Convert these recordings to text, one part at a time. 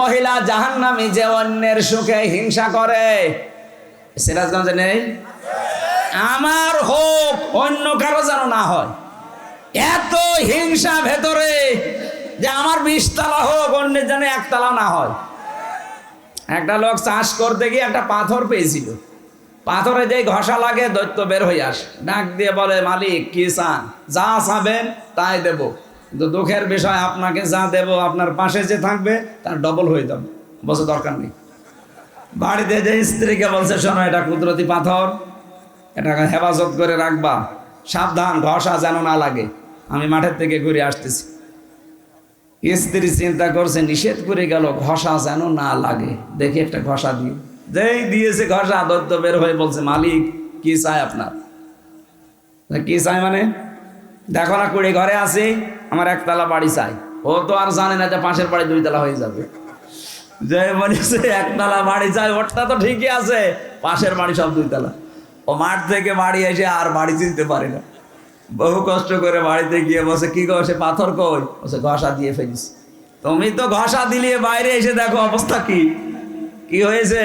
মহিলা জাহান্নামী যে অন্যের সুখে হিংসা করে। সিরাজগঞ্জে নেই? আমার হোক, অন্য কারও যেন না হয়। এত হিংসা ভেতরে যে আমার বিশতলা হোক, অন্যের যেন একতলা না হয়। একটা লোক চাষ করতে গিয়ে একটা পাথর পেয়েছিল। পাথরে যে ঘষা লাগে, দৈত্য বের হয়ে আসে। ডাক দিয়ে বলে, মালিক, কি চান? যা চাবেন, তাই দেব। কিন্তু দুঃখের বিষয়, আপনাকে যা দেব, আপনার পাশে যে থাকবে, তার ডবল হয়ে যাবে। বসে দরকার নেই। বাড়িতে যে স্ত্রীকে বলছে, শোনো, এটা কুদরতি পাথর, এটাকে হেফাজত করে রাখবা। সাবধান, ঘষা যেন না লাগে। আমি মাঠের থেকে ঘুরে আসতেছি। স্ত্রী চিন্তা করছে, নিষেধ করে গেল, ঘষা যেন না লাগে। দেখি একটা ঘষা দিয়ে। যেই দিয়েছে ঘষা, দত্ত বের হয়ে বলছে, মালিক, কি চাই আপনার? কি চাই মানে? দেখো না, কুড়ি ঘরে আছি। আমার একতলা বাড়ি চাই। ও তো আর জানে না যে পাশের বাড়ি দুইতলা হয়ে যাবে। যে বলেছে একতলা বাড়ি চাই ওটা তো ঠিকই আছে। পাশের বাড়ি সব দুইতলা ও মাঠ থেকে বাড়ি এসে আর বাড়ি চিনতে পারে না। বহু কষ্ট করে বাড়িতে গিয়ে বসে কি গো, সে পাথর কই? বসে ঘষা দিয়ে ফেলিস। তুমি তো ঘষা দিলিয়ে বাইরে এসে দেখো অবস্থা কি। কি হয়েছে?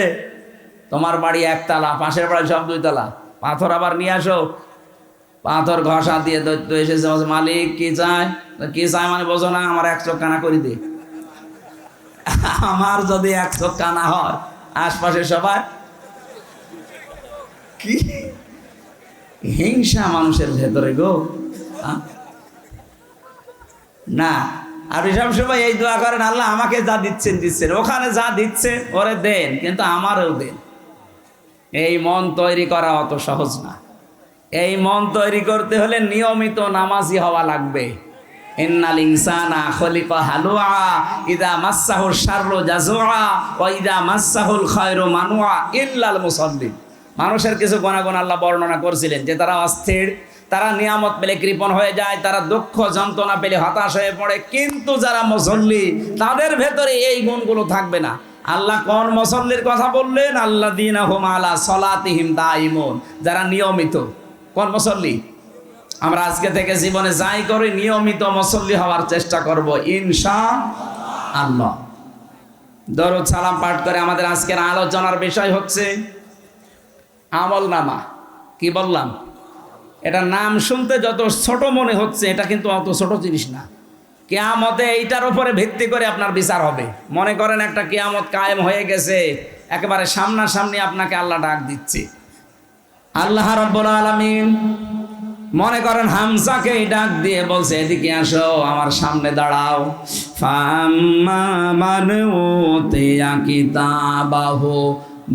তোমার বাড়ি একতলা পাশের বাড়ি সব দুইতলা পাথর আবার নিয়ে আসো। পাথর ঘষা দিয়ে দৈত্য এসেছে, বলছে, মালিক, কি চায় কি চায় মানে বোঝো না, আমার এক কানা করে দে। আমার যদি এক কানা হয়, আশপাশে সবাই, কি? হিংসা মানুষের ভেতরে গো। না, আর সব সময় এই দোয়া করেন, আল্লাহ আমাকে যা দিচ্ছেন দিচ্ছেন। ওখানে যা দিচ্ছেন, ওরে দেন, কিন্তু আমারও দেন। এই মন তৈরি করা অত সহজ না। এই মন তৈরি করতে হলে নিয়মিত নামাজি হওয়া লাগবে। হালুয়া, ইদা ইল্লাল মানুষের কিছু গুণাগুণ আল্লাহ বর্ণনা করছিলেন যে তারা অস্থির, তারা নিয়ামত পেলে কৃপণ হয়ে যায়, তারা দুঃখ যন্ত্রণা পেলে হতাশ হয়ে পড়ে। কিন্তু যারা মুসল্লি, তাদের ভেতরে এই গুণগুলো থাকবে না। আল্লাহ কোন মুসল্লির কথা বললেন? আল্লাহ দিন আলা সলাতিহিম দাইমুন যারা নিয়মিত কোন মুসল্লি? আমরা আজকে থেকে জীবনে যাই করে, নিয়মিত মুসল্লি হওয়ার চেষ্টা করব ইনশা আল্লাহ দরুদ সালাম পাঠ করে আমাদের আজকের আলোচনার বিষয় হচ্ছে আমল নামা কি বললাম? এটা নাম শুনতে যত ছোট মনে হচ্ছে, এটা কিন্তু অত ছোট জিনিস না। কেয়ামতে এইটার উপরে ভিত্তি করে আপনার বিচার হবে। মনে করেন একটা কেয়ামত কায়েম হয়ে গেছে, একেবারে সামনাসামনি আপনাকে আল্লাহ ডাক দিচ্ছে। আল্লাহ রব্বুল আলামিন মনে করেন হামসাকে ডাক দিয়ে বলছে, এদিকে আসো, আমার সামনে দাঁড়াও। কিতাবাহু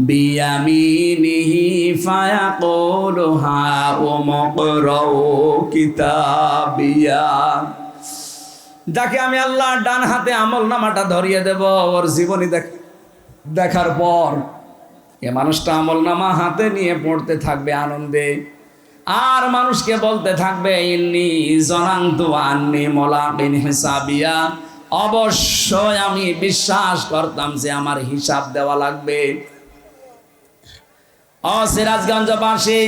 বিয়ামিনিহি হা উমকরাউ কিতাবিয়া। যাকে আমি আল্লাহ ডান হাতে আমল নামাটা ধরিয়ে দেব, ওর জীবনী দেখ দেখার পর এ মানুষটা আমল নামা হাতে নিয়ে পড়তে থাকবে আনন্দে। আর মানুষকে বলতে থাকবে, ইন্নি মোলাকিন হিসাবিয়া। অবশ্যই আমি বিশ্বাস করতাম যে আমার হিসাব দেওয়া লাগবে। ও সিরাজগঞ্জবাসী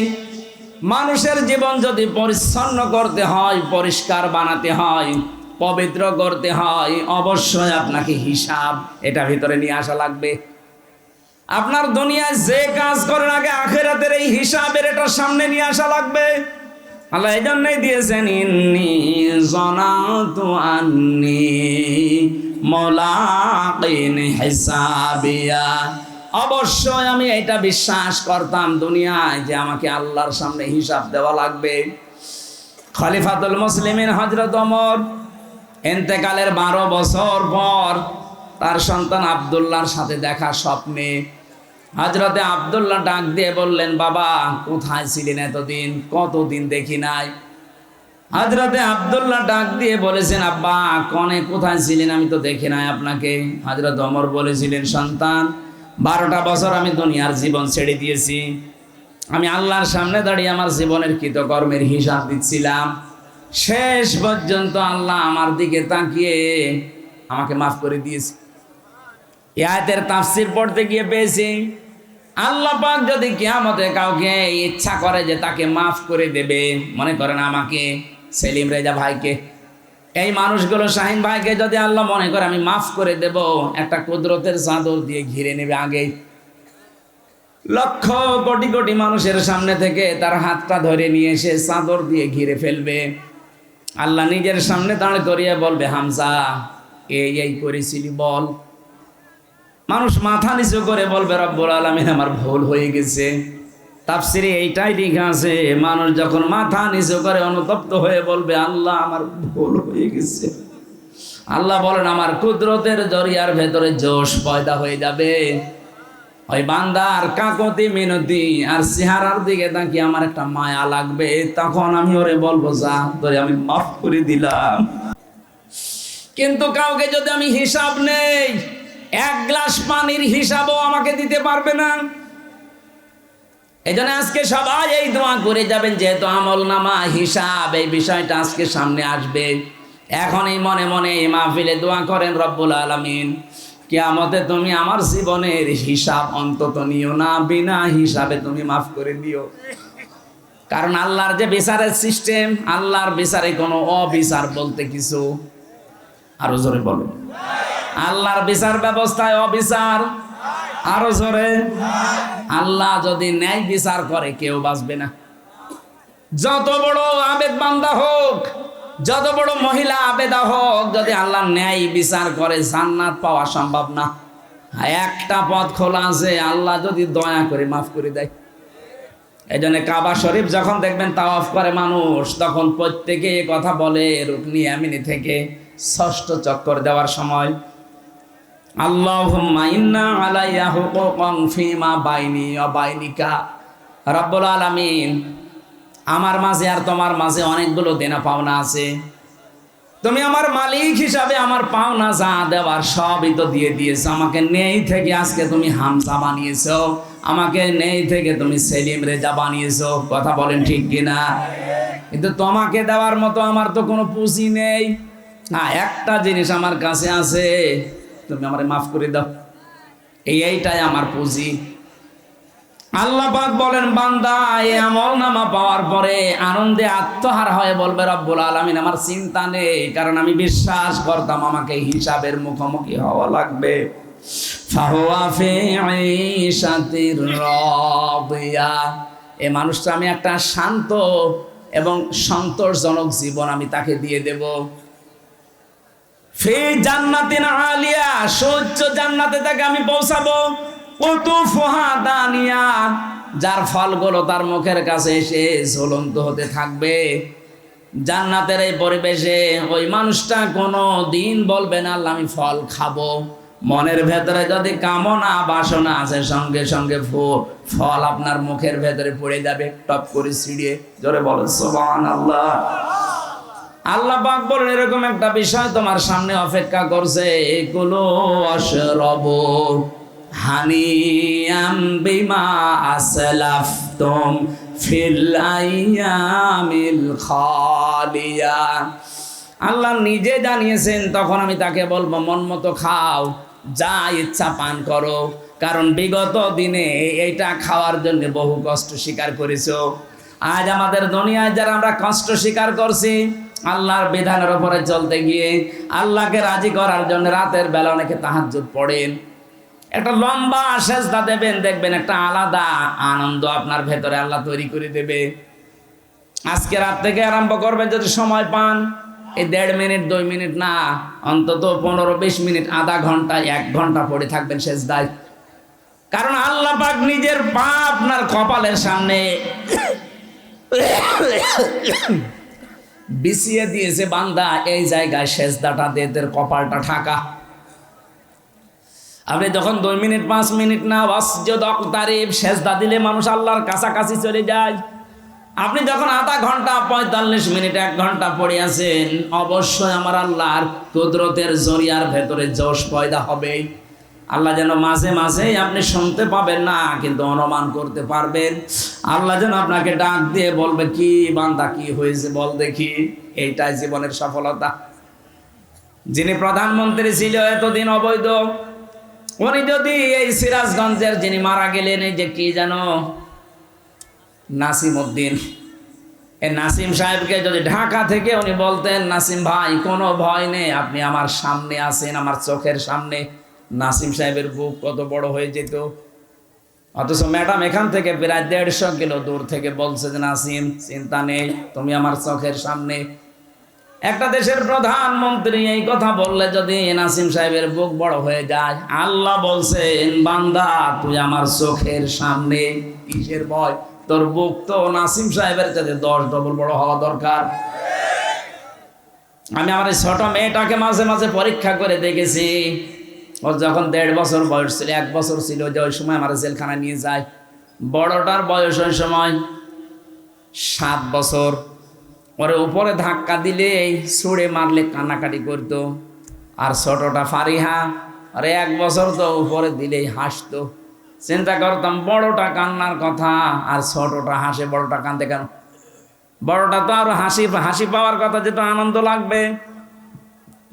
মানুষের জীবন যদি পরিচ্ছন্ন করতে হয়, পরিষ্কার বানাতে হয়, পবিত্র করতে হয়, অবশ্যই আপনাকে হিসাব এটা ভিতরে নিয়ে আসা লাগবে। আপনার দুনিয়ায় যে কাজ করেন আগে আখেরাতের এই হিসাবের এটা সামনে নিয়ে আসা লাগবে। আল্লাহ এই জন্যই দিয়েছেন, ইন্নি জনাতু আন্নি মোলাকিন হিসাবিয়া। অবশ্যই আমি এটা বিশ্বাস করতাম দুনিয়ায় যে আমাকে আল্লাহর সামনে হিসাব দেওয়া লাগবে। খলিফাতুল মুসলিমিন হজরত ওমর এন্তেকালের বারো বছর পর তার সন্তান আবদুল্লাহর সাথে দেখা স্বপ্নে হজরতে আবদুল্লাহ ডাক দিয়ে বললেন, বাবা, কোথায় ছিলেন এতদিন? কতদিন দেখি নাই? হজরতে আবদুল্লাহ ডাক দিয়ে বলেছেন, আব্বা, কনে কোথায় ছিলেন? আমি তো দেখি নাই আপনাকে। হজরত অমর বলেছিলেন, সন্তান, বারোটা বছর আমি দুনিয়ার জীবন ছেড়ে দিয়েছি। আমি আল্লাহর সামনে দাঁড়িয়ে আমার জীবনের কৃতকর্মের হিসাব দিচ্ছিলাম। শেষ পর্যন্ত আল্লাহ আমার দিকে তাকিয়ে আমাকে মাফ করে দিয়েছে। এ আয়াতের তাফসির পড়তে গিয়ে পেয়েছি। আল্লাহ পাক যদি কিয়ামতে কাউকে ইচ্ছা করে যে তাকে মাফ করে দেবে, মনে করেন আমাকে, সেলিম রেজা ভাইকে, এই মানুষগুলো শাহিন ভাইকে যদি আল্লাহ মনে করে আমি মাফ করে দেব, একটা কুদরতের চাদর দিয়ে ঘিরে নেবে আগেই লক্ষ কোটি কোটি মানুষের সামনে থেকে তার হাতটা ধরে নিয়ে এসে চাদর দিয়ে ঘিরে ফেলবে। আল্লাহ নিজের সামনে দাঁড় করিয়ে বলবে, হামজা, এই এই করেছিলি বল। মানুষ মাথা নিচু করে বলবে, রব্বুল আলমিন, আমার ভুল হয়ে গেছে। তাফসিরে এইটাই লেখা আছে, মানুষ যখন মাথা নিচু করে অনুতপ্ত হয়ে বলবে, আল্লাহ, আমার ভুল হয়ে গেছে। আল্লাহ বলেন, আমার কুদরতের জরিয়ার ভেতরে জোশ পয়দা হয়ে যাবে। ওই বান্দার কাকতি মিনতি আর চেহারার দিকে তাকিয়ে আমার একটা মায়া লাগবে। তখন আমি ওরে বলব, যা, তোরে আমি মাফ করে দিলাম। কিন্তু কাউকে যদি আমি হিসাব নেই এক গ্লাস পানির হিসাবও আমাকে দিতে পারবে না। এই আজকে সবাই এই দোয়া করে যাবেন, যেহেতু আমল নামা হিসাব এই বিষয়টা আজকে সামনে আসবে। এখনই মনে মনে এই মাহফিলে দোয়া করেন রব্বুল আলমিন। কেয়ামতে তুমি আমার জীবনের হিসাব অন্তত নিও না, বিনা হিসাবে তুমি মাফ করে দিও। কারণ আল্লাহর যে বিচারের সিস্টেম, আল্লাহর বিচারে কোনো অবিচার বলতে কিছু আরও জোরে বলো আল্লাহর বিচার ব্যবস্থায় অবিচার। আরও জোরে। আল্লাহ যদি ন্যায় বিচার করে, কেউ বাঁচবে না। যত বড় আবেদ বান্দা হোক, যত বড় মহিলা আবেদা হোক, যদি আল্লাহ ন্যায় বিচার করে, জান্নাত পাওয়া সম্ভব না। একটা পথ খোলা আছে, আল্লাহ যদি দয়া করে মাফ করে দেয়। এই জন্য কাবা শরীফ যখন দেখবেন তাওয়াফ করে মানুষ, তখন প্রত্যেকে কথা বলে রুকনি আমিনি থেকে ষষ্ঠ চক্কর দেওয়ার সময় আল্লাহুম্মা ইন্না আলাইয়া হুকুকান ফিমা বাইনি ওয়া বাইনিকা। রব্বুল আলামিন, আমার মাঝে আর তোমার মাঝে অনেকগুলো দেনা পাওনা আছে। তুমি আমার মালিক হিসাবে আমার পাওনা যা দেওয়ার সবই তো দিয়ে দিয়েছ। আমাকে নেই থেকে আজকে তুমি হামজা বানিয়েছো। আমাকে নেই থেকে তুমি সেলিম রেজা বানিয়েছো। কথা বলেন ঠিক কিনা? কিন্তু তোমাকে দেওয়ার মতো আমার তো কোনো পুঁজি নেই। না, একটা জিনিস আমার কাছে আছে। তুমি আমারে মাফ করে দাও। এই এইটাই আমার পুঁজি। আল্লাহ পাক বলেন, বান্দা, এই আমল নামা পাওয়ার পরে আনন্দে আত্মহার হয়ে বলবে, রব্বুল আলামিন, আমার চিন্তা নেই, কারণ আমি বিশ্বাস করতাম আমাকে হিসাবের মুখোমুখি হওয়া লাগবে। এই মানুষটা, আমি একটা শান্ত এবং সন্তোষজনক জীবন আমি তাকে দিয়ে দেব। ফি জান্নাতিন আলিয়া সূর্য জান্নাতে তাকে আমি পৌঁছাবো। কুতুফুহা দানিয়া, যার ফলগুলো তার মুখের কাছে এসে ঝুলন্ত হতে থাকবে। জান্নাতের এই পরিবেশে ওই মানুষটা কোনো দিন বলবে না আমি ফল খাব। মনের ভেতরে যদি কামনা, বাসনা আছে, সঙ্গে সঙ্গে ফল আপনার মুখের ভেতরে পড়ে যাবে, টপ করে ছিঁড়িয়ে জোরে বলো সোবান আল্লাহ আল্লাহ পাক বলেন, এরকম একটা বিষয় তোমার সামনে অপেক্ষা করছে। এগুলো অশরব, হানিয়াম বিমা আসলাফতুম ফিল আইয়ামিল খালিয়া। আল্লাহ নিজে জানিয়েছেন, তখন আমি তাকে বলব, মন মতো খাও, যা ইচ্ছা পান করো। কারণ বিগত দিনে এইটা খাওয়ার জন্য বহু কষ্ট স্বীকার করেছ। আজ আমাদের দুনিয়ায় যারা আমরা কষ্ট স্বীকার করছি আল্লাহর বিধানের ওপরে চলতে গিয়ে আল্লাহকে রাজি করার জন্য রাতের বেলা অনেকে তাহাজ্জুদ পড়েন। একটা লম্বা সেজদা দেবেন, দেখবেন একটা আলাদা আনন্দ আপনার ভেতরে আল্লাহ তৈরি করে দেবে। আজকে রাত থেকে আরম্ভ করবেন যদি সময় পান, এই দেড় মিনিট, দুই মিনিট না, অন্তত পনেরো বিশ মিনিট, আধা ঘণ্টা, এক ঘণ্টা পড়ে থাকবেন সেজদায়। কারণ আল্লাহ পাক নিজের পা আপনার কপালের সামনে বিছিয়ে দিয়েছে, বান্দা, এই জায়গায় সেজদাটা দিয়ে এদের কপালটা ঠাকা আপনি যখন দুই মিনিট, পাঁচ মিনিট না ওয়াসজুদ তারিফ, সেজদা দিলে মানুষ আল্লাহর কাছাকাছি চলে যায়। আপনি যখন আধা ঘণ্টা, পঁয়তাল্লিশ মিনিট, এক ঘণ্টা পড়ে আছেন, অবশ্যই আমার আল্লাহর কুদরতের জরিয়ার ভেতরে জোশ পয়দা হবে আল্লাহ যেন মাঝে মাঝেই আপনি শুনতে পাবেন না, কিন্তু অনুমান করতে পারবেন। আল্লাহ যেন আপনাকে ডাক দিয়ে বলবে, কি বান্দা, কি হয়েছে বল দেখি। এইটাই জীবনের সফলতা। যিনি প্রধানমন্ত্রী ছিল, এতদিন অবৈধ। উনি যদি এই সিরাজগঞ্জের যিনি মারা গেলেন, এই যে কি জানো নাসিম উদ্দিন এই নাসিম সাহেবকে যদি ঢাকা থেকে উনি বলতেন, নাসিম ভাই, কোনো ভয় নেই, আপনি আমার সামনে আছেন, আমার চোখের সামনে। নাসিম সাহেবের বুক কত বড় হয়ে যেত। অথচ ম্যাডাম এখান থেকে প্রায় দেড়শো কিলো দূর থেকে বলছে যে, নাসিম, চিন্তা নেই, তুমি আমার চোখের সামনে। একটা দেশের প্রধানমন্ত্রী এই কথা বললে যদি নাসিম সাহেবের বুক বড় হয়ে যায়, আল্লাহ বলছে বান্দা, তুই আমার চোখের সামনে। কিসের ভয়? তোর বুক তো নাসিম সাহেবের কাছে দশ ডবল বড় হওয়া দরকার। আমি আমার ছোট মেয়েটাকে মাঝে মাঝে পরীক্ষা করে দেখেছি। ওর যখন দেড় বছর বয়স ছিল, এক বছর ছিল যে ওই সময় আমার জেলখানা নিয়ে যায়। বড়টার বয়স ওই সময় সাত বছর। ওরে উপরে ধাক্কা দিলে এই ছুঁড়ে মারলে কান্নাকাটি করতো। আর ছোটটা ফারিহা, আরে এক বছর তো উপরে দিলেই হাসতো। চিন্তা করতাম, বড়টা কান্নার কথা, আর ছোটটা হাসে, বড়টা কান্দে কেন? বড়টা তো আর হাসি হাসি পাওয়ার কথা যেটা আনন্দ লাগবে।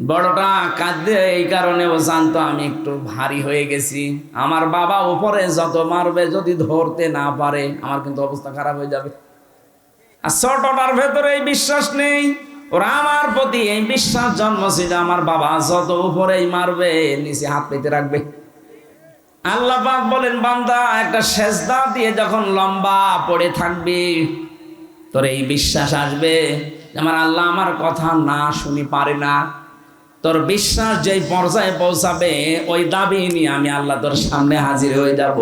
বড়টা কাঁদতে এই কারণে ও জানতো আমি একটু ভারী হয়ে গেছি। আমার বাবা উপরে যত মারবে, যদি ধরতে না পারে, আমার কিন্তু অবস্থা খারাপ হয়ে যাবে। আর ছোটটার ভেতরে এই বিশ্বাস নেই। ওরা আমার প্রতি এই বিশ্বাস জন্মছিল আমার বাবা যত উপরেই মারবে, নিচে হাত পেতে রাখবে। আল্লাহ পাক বলেন, বান্দা, একটা সেজদা দিয়ে যখন লম্বা পড়ে থাকবি, তোর এই বিশ্বাস আসবে আমার আল্লাহ আমার কথা না শুনি পারে না। তোর বিশ্বাস যেই পর্যায়ে পৌঁছাবে, ওই দাবি নিয়ে আমি আল্লাহ তোর সামনে হাজির হয়ে যাব।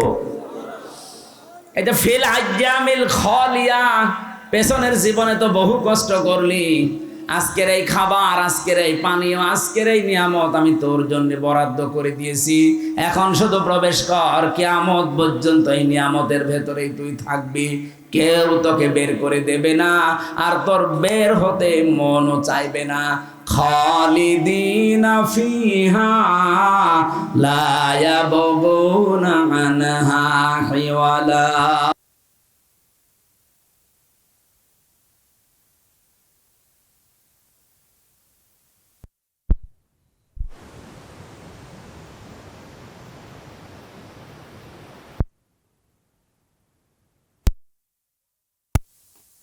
এটা ফিল আজ্জামিল খলিয়া, পেছনের জীবনে তো বহু কষ্ট করলি। আজকের এই খাবার, আজকের এই পানীয়, আজকের এই নিয়ামত আমি তোর জন্য বরাদ্দ করে দিয়েছি। এখন শুধু প্রবেশ কর, কেয়ামত পর্যন্ত এই নিয়ামতের ভেতরেই তুই থাকবি। কেউ তোকে বের করে দেবে না, আর তোর বের হতে মনও চাইবে না। খালিদিনা ফিহা লা ইয়াবগুনা আনহা হিওয়ালা।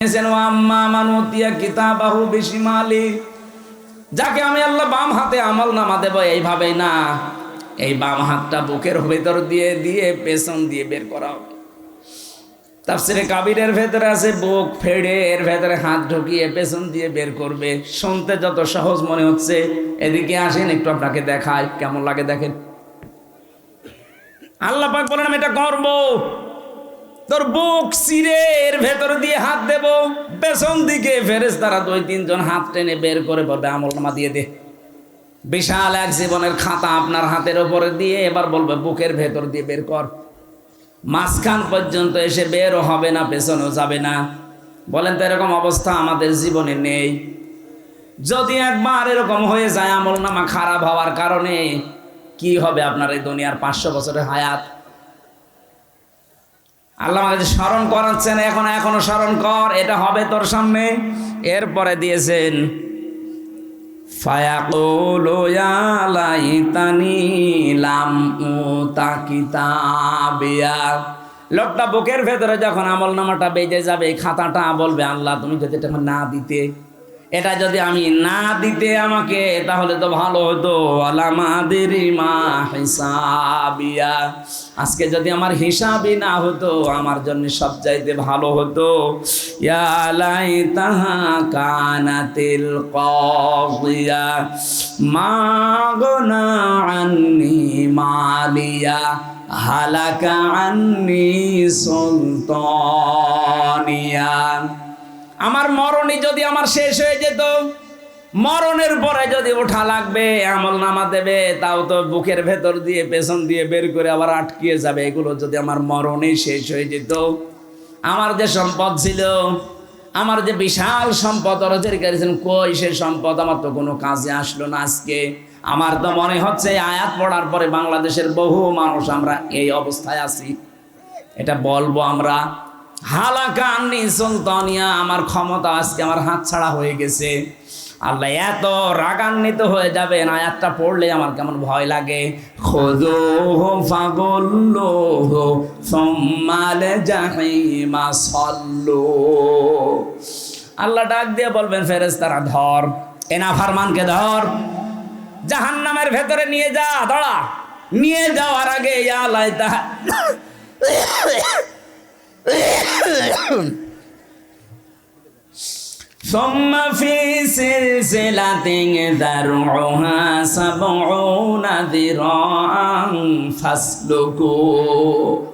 ও আম্মা মানুতিয়া কিতাবাহু বিশিমালি যাকে আমি আল্লাহ বাম হাতে আমল নামা দেব এইভাবে না। এই বাম হাতটা বুকের ভেতর দিয়ে দিয়ে পেছন দিয়ে বের করা হবে। তাফসিরে কাবিরের ভেতরে আছে, বুক ফেড়ে এর ভেতরে হাত ঢুকিয়ে পেছন দিয়ে বের করবে। শুনতে যত সহজ মনে হচ্ছে। এদিকে আসেন, একটু আপনাকে দেখায় কেমন লাগে দেখেন। আল্লাহ পাক বলেন, আমি এটা করব। তোর বুক সিরে এর ভেতর দিয়ে হাত দেব। পেছন দিকে ফেরেস তারা দুই, তিনজন হাত টেনে বের করে বলবে, আমল নামা দিয়ে দে। বিশাল এক জীবনের খাতা আপনার হাতের ওপরে দিয়ে এবার বলবে, বুকের ভেতর দিয়ে বের কর। মাঝখান পর্যন্ত এসে বেরও হবে না, পেছনেও যাবে না। বলেন তো এরকম অবস্থা আমাদের জীবনে নেই। যদি একবার এরকম হয়ে যায় আমল নামা খারাপ হওয়ার কারণে, কি হবে আপনার এই দুনিয়ার পাঁচশো বছরের হায়াত? আল্লাহ আমাকে স্মরণ করাচ্ছেন এখন, এখনও স্মরণ কর, এটা হবে তোর সামনে। এরপরে দিয়েছেন লোকটা বুকের ভেতরে যখন আমল নামাটা বেজে যাবে, খাতাটা বলবে, আল্লাহ, তুমি যদি এটা না দিতে এটা যদি আমি না দিতে আমাকে, তাহলে তো ভালো হতো। হিসাবিয়া। আজকে যদি আমার হিসাবই না হতো, আমার জন্য সব চাইতে ভালো হতো। ইয়ালাই তাহা কানাতিল কিয়া মা গনা আন্নি মালিয়া। হালাকা আন্নি সুলতানিয়া। আমার মরণই যদি আমার শেষ হয়ে যেত, মরণের পরে যদি ওঠা লাগবে, আমল নামা দেবে, তাও তো বুকের ভেতর দিয়ে, পেছন দিয়ে বের করে আবার আটকিয়ে যাবে। এগুলো যদি আমার মরণই শেষ হয়ে যেত, আমার যে সম্পদ ছিল, আমার যে বিশাল সম্পদ অরজের করেছেন কই সে সম্পদ? আমার তো কোনো কাজে আসলো না আজকে। আমার তো মনে হচ্ছে আয়াত পড়ার পরে বাংলাদেশের বহু মানুষ আমরা এই অবস্থায় আছি। এটা বলব আমরা। হালাকা সুলতানিয়া, আমার ক্ষমতা আজকে আমার হাত ছাড়া হয়ে গেছে। আল্লাহ এত রাগান্বিত হয়ে যাবে না আয়াতটা পড়লে আমার কেমন ভয় লাগে। খোদো সোম্মালে জাহিমা সল্লো। আল্লাহ ডাক দিয়ে বলবেন ফেরেস তারা ধর। এনা ফারমানকে ধর। জাহান নামের ভেতরে নিয়ে যা ধরা নিয়ে যাওয়ার আগে ইয়া লাইতা ثم في سلسلة ذرعها سبعون ذراعا فاسلكوه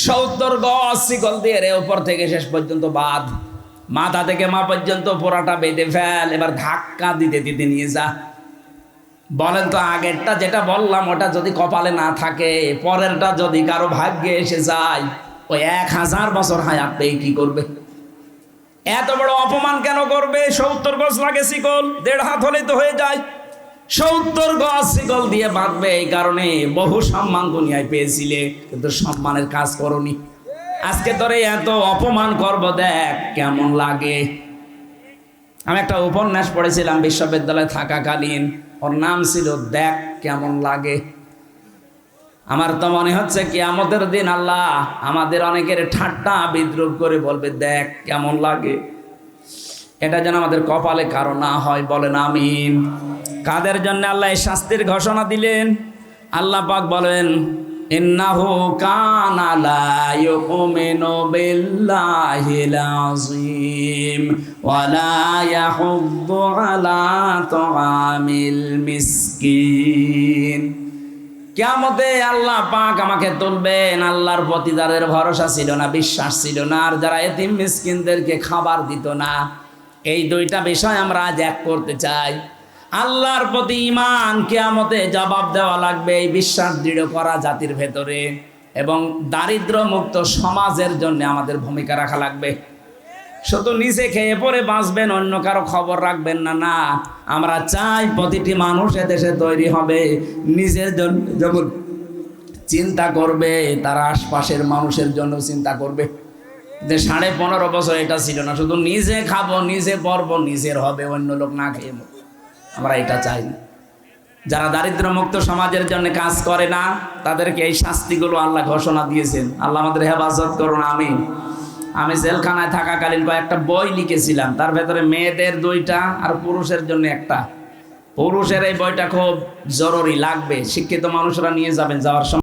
সত্তর গজ শিকল দিয়ে রে উপর থেকে শেষ পর্যন্ত বাদ মাথা থেকে মা পর্যন্ত পোড়াটা বেঁধে ফেল এবার ধাক্কা দিতে দিতে নিয়ে যা বলেন তো আগেরটা যেটা বললাম ওটা যদি কপালে না থাকে পরেরটা যদি কারো ভাগ্যে এসে যায় ওই এক হাজার বছর হায়াত পেয়ে কি করবে? এত বড় অপমান কেন করবে? সত্তর গজ লাগে শিকল, দেড় হাত হলেই তো হয়ে যায়। সত্তর গজ শিকল দিয়ে বাঁধবে, এই কারণে বহু সম্মান দুনিয়ায় পেয়েছিলে, কিন্তু সম্মানের কাজ করনি। আজকে তোরে এত অপমান করব, দেখ কেমন লাগে। আমি একটা উপন্যাস পড়েছিলাম, বিশ্ববিদ্যালয়ে থাকাকালীন। ওর নাম ছিল দেখ কেমন লাগে। আমার তো মনে হচ্ছে কি আমাদের দিন আল্লাহ আমাদের অনেকের ঠাট্টা বিদ্রুপ করে বলবে, দেখ কেমন লাগে। এটা যেন আমাদের কপালে কারও না হয়, বলেন আমিন। কাদের জন্য আল্লাহ এই শাস্তির ঘোষণা দিলেন? আল্লাহ পাক বলেন, ইন্নাহু কানা লা ইউমিনু বিল্লাহিল আযীম ওয়া লা ইয়াহুদ্দু আলা তুআমিল মিসকিন। কেমতে আল্লাহ পাক আমাকে তুলবেন। আল্লাহর প্রতি যাদের ভরসা ছিল না, বিশ্বাস ছিল না, আর যারা এতিম মিসকিনদেরকে খাবার দিত না, এই দুইটা বিষয় আমরা আজ এক করতে চাই। আল্লাহর প্রতি ইমান কেয়ামতে জবাব দেওয়া লাগবে, এই বিশ্বাস দৃঢ় করা জাতির ভেতরে এবং দারিদ্র মুক্ত সমাজের জন্য আমাদের ভূমিকা রাখা লাগবে। শুধু নিজে খেয়ে পরে বাঁচবেন, অন্য কারও খবর রাখবেন না না। আমরা চাই প্রতিটি মানুষ এদেশে তৈরি হবে। নিজের জন্য যেমন চিন্তা করবে, তার আশপাশের মানুষের জন্য চিন্তা করবে। যে সাড়ে পনেরো বছর এটা ছিল না, শুধু নিজে খাব, নিজে পরবো, নিজের হবে, অন্য লোক না খেয়ে আমরা এটা চাই না। যারা দারিদ্র মুক্ত সমাজের জন্য কাজ করে না, তাদেরকে এই শাস্তিগুলো আল্লাহ ঘোষণা দিয়েছেন। আল্লাহ আমাদের হেফাজত করুন আমি আমি জেলখানায় থাকাকালীন কয়েকটা বই লিখেছিলাম। তার ভেতরে মেয়েদের দুইটা আর পুরুষের জন্য একটা। পুরুষের এই বইটা খুব জরুরি, লাগবে। শিক্ষিত মানুষরা নিয়ে যাবেন, যাওয়ার সময়।